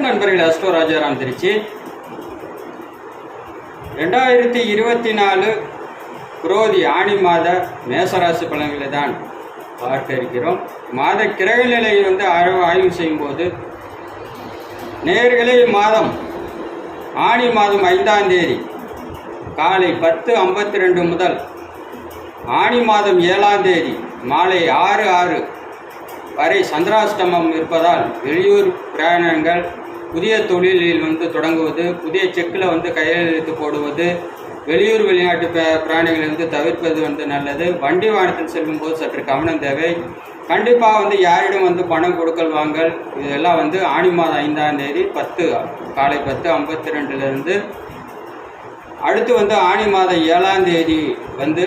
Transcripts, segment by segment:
வணக்கம் நண்பர்கள் அஸ்டோ ராஜாராம் திருச்சி. ரெண்டாயிரத்தி இருபத்தி நாலு குரோதி ஆணி மாத மேசராசி பலன்களை தான் பார்க்க இருக்கிறோம். மாத கிரக நிலையை வந்து ஆய்வு ஆய்வு செய்யும்போது நேர்களே மாதம் ஆணி மாதம் ஐந்தாம் தேதி காலை பத்து ஐம்பத்தி ரெண்டு முதல் ஆணி மாதம் ஏழாம் தேதி மாலை ஆறு ஆறு வரை சந்திராஷ்டமம் இருப்பதால் வெளியூர் பிரயாணங்கள் புதிய தொழிலில் வந்து தொடங்குவது புதிய செக்கில் வந்து கையெழுத்து போடுவது வெளியூர் வெளிநாட்டு பிராணிகளை வந்து தவிர்ப்பது வந்து நல்லது. வண்டி வாகனத்தில் செல்லும்போது சற்று கவனம் தேவை. கண்டிப்பாக வந்து யாரிடம் வந்து பணம் கொடுக்கல் வாங்கல் இதெல்லாம் வந்து ஆணி மாதம் ஐந்தாம் தேதி பத்து காலை பத்து ஐம்பத்தி ரெண்டுலேருந்து அடுத்து வந்து ஆணி மாதம் ஏழாம் தேதி வந்து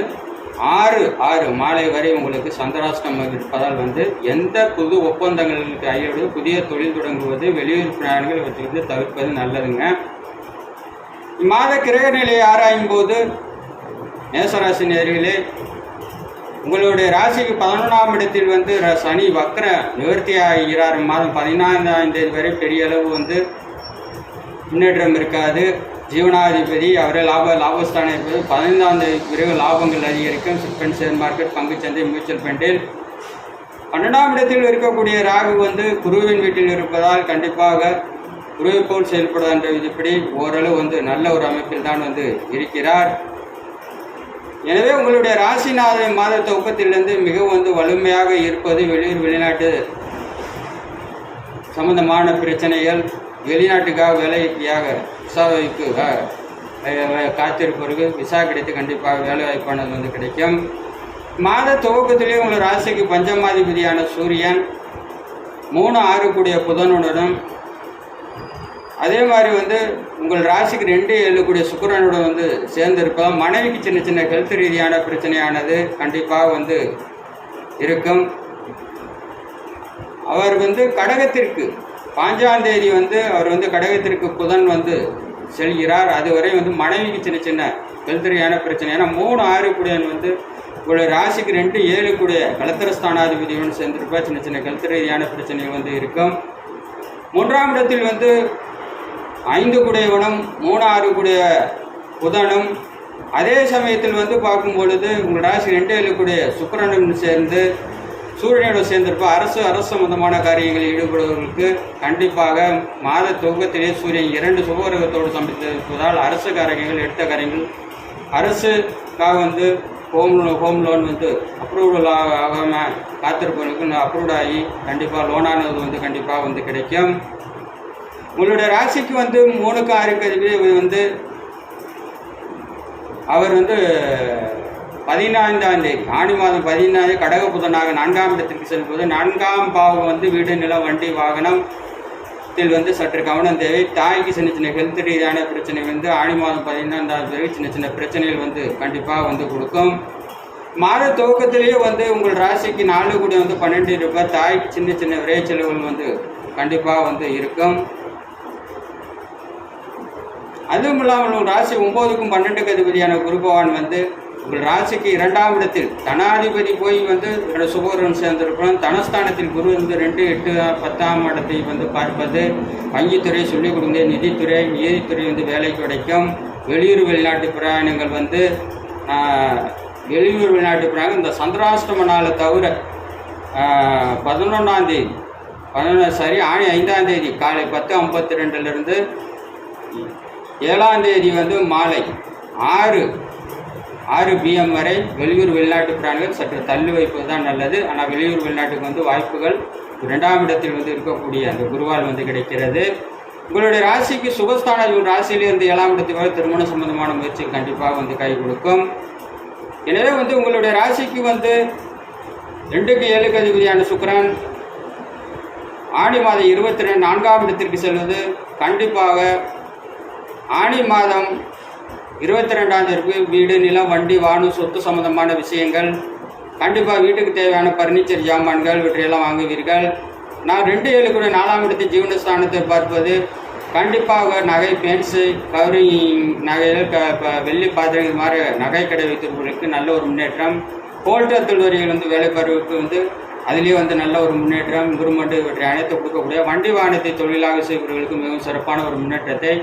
ஆறு ஆறு மாலை வரை உங்களுக்கு சந்திராஷ்டமம் இருப்பதால் வந்து எந்த புது ஒப்பந்தங்களுக்கு கையெழுது புதிய தொழில் தொடங்குவது வெளியூர் பிரயாணங்கள் இவற்றிலிருந்து தவிர்ப்பது நல்லதுங்க. இம்மாத கிரக நிலையை ஆராயும் போது மேசராசி நேர்களே உங்களுடைய ராசிக்கு பதினொன்றாம் இடத்தில் வந்து ர- சனி வக்ர நிவர்த்தி ஆகிறார். மாதம் பதினான்காம் தேதி வரை பெரிய அளவு வந்து முன்னேற்றம் இருக்காது. ஜீவனாதிபதி அவரே லாப லாபஸ்தானம் இருப்பது பதினைந்தாம் தேதி பிறகு லாபங்கள் அதிகரிக்கும். சிப்பன் ஷேர் மார்க்கெட் பங்குச்சந்தை மியூச்சுவல் ஃபண்டில் பன்னெண்டாம் இடத்தில் இருக்கக்கூடிய ராகு வந்து குருவின் வீட்டில் இருப்பதால் கண்டிப்பாக குருவை போல் செயல்படுவது என்ற விதிப்படி ஓரளவு வந்து நல்ல ஒரு அமைப்பில் தான் வந்து இருக்கிறார். எனவே உங்களுடைய ராசிநாத மாத துவக்கத்திலிருந்து மிகவும் வந்து வலிமையாக இருப்பது வெளியூர் வெளிநாட்டு சம்பந்தமான பிரச்சனைகள் வெளிநாட்டுக்காக வேலைக்காக விசாவைக்கு காத்திருப்பவருக்கு விசா கிடைத்து கண்டிப்பாக வேலை வாய்ப்பானது வந்து கிடைக்கும். மாத துவக்கத்திலேயே உங்கள் ராசிக்கு பஞ்சமாதிபதியான சூரியன் மூணு ஆறு கூடிய புதனுடனும் அதே மாதிரி வந்து உங்கள் ராசிக்கு ரெண்டு ஏழு கூடிய சுக்கரனுடன் வந்து சேர்ந்திருப்பதால் மனைவிக்கு சின்ன சின்ன ஹெல்த் ரீதியான பிரச்சனையானது கண்டிப்பாக வந்து இருக்கும். அவர் வந்து கடகத்திற்கு பாஞ்சாம் தேதி வந்து அவர் வந்து கடகத்திற்கு புதன் வந்து செல்கிறார். அதுவரை வந்து மனைவிக்கு சின்ன சின்ன கல்தறியான பிரச்சனை. ஏன்னா மூணு ஆறு கூடியவன் வந்து உங்களுடைய ராசிக்கு ரெண்டு ஏழு கூடிய கலத்திரஸ்தானாதிபதியுடன் சேர்ந்திருப்பா. சின்ன சின்ன கல்தறியான பிரச்சனைகள் வந்து இருக்கும். மூன்றாம் இடத்தில் வந்து ஐந்து குடையவனும் மூணு ஆறு கூடிய புதனும். அதே சமயத்தில் வந்து பார்க்கும் பொழுது உங்கள் ராசி ரெண்டு ஏழு கூடிய சுக்கரனும் சேர்ந்து சூரியனோடு சேர்ந்திருப்ப அரசு அரசு சம்பந்தமான காரியங்களில் ஈடுபடுவதற்கு கண்டிப்பாக மாத துவக்கத்திலே சூரியன் இரண்டு சுபகிரகத்தோடு சமைத்திருப்பதால் அரசு காரியங்கள் எடுத்த காரியங்கள். அரசுக்காக வந்து ஹோம் லோன் ஹோம் லோன் வந்து அப்ரூவல் ஆகாமல் காத்திருப்பவர்களுக்கு அப்ரூவ்ட் ஆகி கண்டிப்பாக லோனானது வந்து கண்டிப்பாக வந்து கிடைக்கும். உங்களுடைய ராசிக்கு வந்து மூணுக்கு ஆறு கருவி வந்து அவர் வந்து பதினான்காம் தேதி ஆணி மாதம் பதினாறு கடக புதனாக நான்காம் இடத்திற்கு செல்வது நான்காம் பாவம் வந்து வீடு நிலம் வண்டி வாகனம் இதில் வந்து சற்று கவனம் தேவை. தாய்க்கு சின்ன சின்ன ஹெல்த் ரீதியான பிரச்சனை வந்து ஆணி மாதம் பதினைந்தாம் தேதி சின்ன சின்ன பிரச்சனைகள் வந்து கண்டிப்பாக வந்து கொடுக்கும். மாத துவக்கத்திலேயே வந்து உங்கள் ராசிக்கு நாலு கூட வந்து பன்னெண்டு ரூபாய் தாய்க்கு சின்ன சின்ன விரை செலவுகள் வந்து கண்டிப்பாக வந்து இருக்கும். அதுவும் இல்லாமல் உங்கள் ராசி ஒம்போதுக்கும் பன்னெண்டுக்கு அதிபதியான குரு பகவான் வந்து உங்கள் ராசிக்கு இரண்டாம் இடத்தில் தனாதிபதி போய் வந்து ரெண்டு சேர்ந்திருக்கிறோம் தனஸ்தானத்தில் குரு வந்து ரெண்டு எட்டு பத்தாம் இடத்தை வந்து பார்ப்பது. வங்கித்துறை சொல்லிக் கொடுங்க. நிதித்துறை நீதித்துறை வந்து வேலை கிடைக்கும். வெளியூர் வெளிநாட்டு பிரயாணங்கள் வந்து வெளியூர் வெளிநாட்டு பிரயாணம் இந்த சந்திராஷ்டம நாளை தவிர பதினொன்றாம் தேதி பதினொன்று சரி ஆணி ஐந்தாம் தேதி காலை பத்து ஐம்பத்தி ரெண்டுலேருந்து ஏழாம் தேதி வந்து மாலை ஆறு ஆறு பிஎம் வரை வெளியூர் வெளிநாட்டு பிராணிகள் சற்று தள்ளி வைப்பது தான் நல்லது. ஆனால் வெளியூர் வெளிநாட்டுக்கு வந்து வாய்ப்புகள் இரண்டாம் இடத்தில் வந்து இருக்கக்கூடிய அந்த குருவால் வந்து கிடைக்கிறது. உங்களுடைய ராசிக்கு சுகஸ்தான ராசியிலிருந்து ஏழாம் இடத்துக்கு வரை திருமண சம்பந்தமான முயற்சி கண்டிப்பாக வந்து கை கொடுக்கும். எனவே வந்து உங்களுடைய ராசிக்கு வந்து ரெண்டுக்கு ஏழுக்கு அதிபதியான சுக்கரன் ஆணி மாதம் இருபத்தி ரெண்டு நான்காம் இடத்திற்கு செல்வது. கண்டிப்பாக ஆணி மாதம் இருபத்தி ரெண்டாம் தேதி வீடு நிலம் வண்டி வாகனம் சொத்து சம்பந்தமான விஷயங்கள் கண்டிப்பாக வீட்டுக்கு தேவையான பர்னிச்சர் ஜாமான்கள் இவற்றையெல்லாம் வாங்குவீர்கள். நான் ரெண்டு ஏழு கூட நாலாம் இடத்து ஜீவனஸ்தானத்தை பார்ப்பது கண்டிப்பாக நகை பென்ஸு கவரிங் நகைகள் க வெள்ளி வெள்ளி பாத்திரங்கள் மாதிரி நகை கடை வைத்திருப்பவர்களுக்கு நல்ல ஒரு முன்னேற்றம். ஹோல்டர் தொழிலாளிகள் வந்து வேலை பருவுக்கு வந்து அதுலேயும் வந்து நல்ல ஒரு முன்னேற்றம் இம்ப்ரூவ்மெண்ட் இவற்றை அனைத்து கொடுக்கக்கூடிய வண்டி வாகனத்தை தொழிலாக செய்பவர்களுக்கு மிகவும் சிறப்பான ஒரு முன்னேற்றத்தை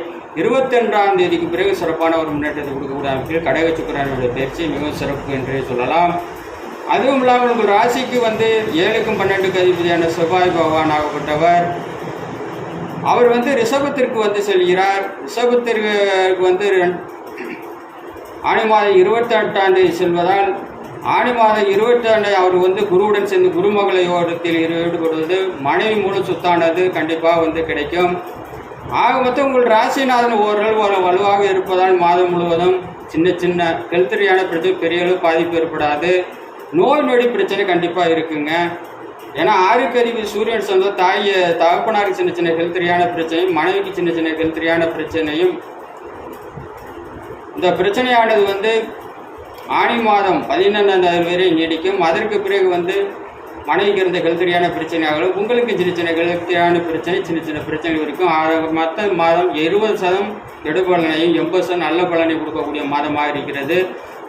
இருபத்தெண்டாம் தேதிக்கு பிறகு சிறப்பான ஒரு முன்னேற்றத்தை கொடுக்கக்கூடிய அமைப்பில் கடக சுக்கரனுடைய பயிற்சி மிகவும் சிறப்பு என்றே சொல்லலாம். அதுவும் இல்லாமல் உங்கள் ராசிக்கு வந்து ஏழுக்கும் பன்னெண்டுக்கு அதிபதியான செவ்வாய் பகவான் ஆகப்பட்டவர். அவர் வந்து ரிஷபத்திற்கு வந்து செல்கிறார். ரிஷபத்திற்கு வந்து ஆணி மாதம் இருபத்தி எட்டாம் தேதி செல்வதால் ஆணி மாதம் இருபத்தி அவர் வந்து குருவுடன் சேர்ந்து குருமகளை ஓரத்தில் ஈடுபடுவது மனைவி மூலம் சுத்தானது கண்டிப்பாக வந்து கிடைக்கும். ஆக மொத்தம் உங்கள் ராசிநாதன் ஓரளவு ஒரு வலுவாக இருப்பதால் மாதம் முழுவதும் சின்ன சின்ன ஹெல்த் ரீதியான பிரச்சனை பெரிய அளவு பாதிப்பு ஏற்படாது. நோய் நொடி பிரச்சனை கண்டிப்பாக இருக்குங்க. ஏன்னா ஆறுக்கறிவு சூரியன் சொந்த தாய் தகப்பனாருக்கு சின்ன சின்ன ஹெல்த் ரீதியான பிரச்சனையும் மனைவிக்கு சின்ன சின்ன ஹெல்த் ரீதியான பிரச்சனையும் இந்த பிரச்சனையானது வந்து ஆணி மாதம் பதினொன்றாம் தேதி வரை நீடிக்கும். அதற்கு பிறகு வந்து மனைவிக்கு இருந்த ஹெல்த்தியான பிரச்சனையாகலும் உங்களுக்கு சின்ன சின்ன ஹெல்த்தியான பிரச்சனை சின்ன சின்ன பிரச்சனைகள் இருக்கும். மற்ற மாதம் இருபது சதம் கெடுபலனையும் எண்பது சதம் நல்ல பலனை கொடுக்கக்கூடிய மாதமாக இருக்கிறது.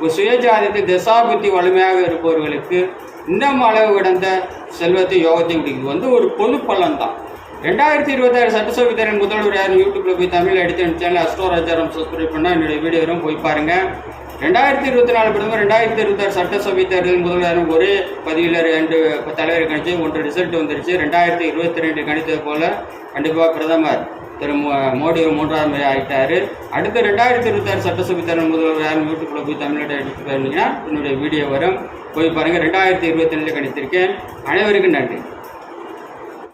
ஒரு சுயஜாதத்தில் தசாபுத்தி வலிமையாக இருப்பவர்களுக்கு இன்னும் அளவு கிடந்த செல்வத்தை யோகத்தையும் கொடுக்குது. வந்து ஒரு பொது பலன் தான் ரெண்டாயிரத்தி இருபத்தாறு சட்டசபை தேர்தல் முதல்வர் யார் யூடியூப்ல போய் தமிழ் எடுத்து சேனல் அஸ்ட்ரோராஜாரம் சப்ஸ்கிரைப் பண்ணால் என்னுடைய வீடியோ வரும் போய் பாருங்க. ரெண்டாயிரத்தி இருபத்தி நாலு பிரதமர் ரெண்டாயிரத்தி இருபத்தாறு சட்டசபை தேர்தல் முதல்வர் ஒரே பதிவில் ரெண்டு தலைவர் கணிச்சு ஒன்று ரிசல்ட் வந்துருச்சு. ரெண்டாயிரத்தி இருபத்தி ரெண்டு கணித்தது போல கண்டிப்பாக பிரதமர் திரு மோடி ஒரு மூன்றாவது முறை ஆகிட்டாரு அடுத்து ரெண்டாயிரத்தி இருபத்தாறு சட்டசபை தேர்தல் முதல்வர் யாரும் யூடியூப்ல போய் தமிழ்நாடு எடுத்து போயிருந்தீங்கன்னா என்னுடைய வீடியோ வரும். போய் பாருங்கள் ரெண்டாயிரத்தி இருபத்தி ரெண்டு கணித்திருக்கேன். அனைவருக்கும் நன்றி.